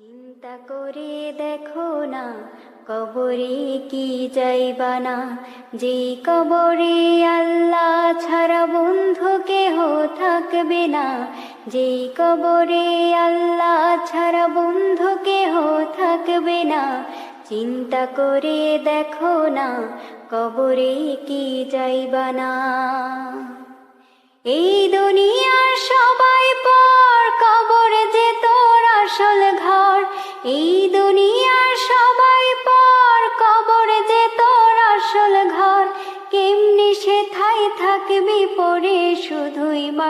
চিন্তা করে দেখো না, কবরে কি যাইবা না? যে কবরে আল্লাহ ছাড়া বন্ধু কেহ থাকবে না। যে কবরে আল্লাহ ছাড়া বন্ধু কেহ থাকবে না। চিন্তা করে দেখো না, কবরে কি যাইবা না? এই দুনিয়ার সবাই পর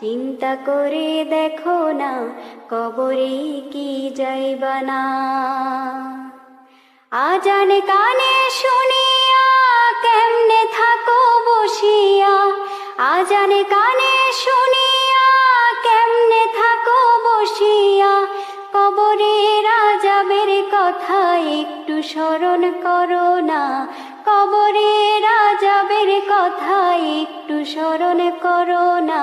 চিন্তা করে দেখো না, কবরে কি যাইবা না। আজান কানে শুনিয়া কেমনে থাকো বসিয়া, আজান কানে শুনিয়া কেমনে থাকো বসিয়া, কবরে রাজাবের কথা একটু স্মরণ করো না, কবরে রাজাবের কথা একটু স্মরণ করো না।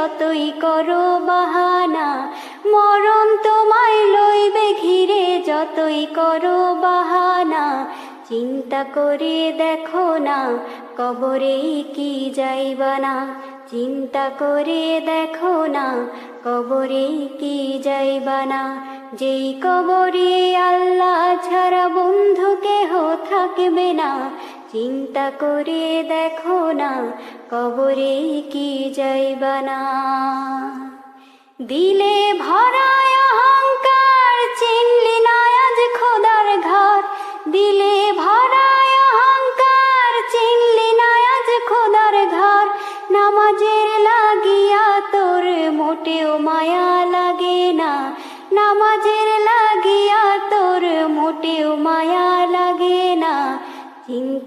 যতই করো বাহানা, মরণ তোমায় লইবে ঘিরে, যতই করো বাহানা, চিন্তা করে দেখো না, কবরে কি যাইবা না। চিন্তা করে দেখো না, কবরে কি যাইবা না। যেই কবরে আল্লাহ ছাড়া বন্ধু কেহ থাকবে না চিন্তা করে দেখো না, কবরে কি যাইবা না। দিলে ভরায় অহংকার, চিনলি না আজ খোদার ঘর। দিলে ভরায় অহংকার, চিনলি না আজ খোদার ঘর। নামাজের লাগিয়া তোর মোটেও মায়া লাগে না।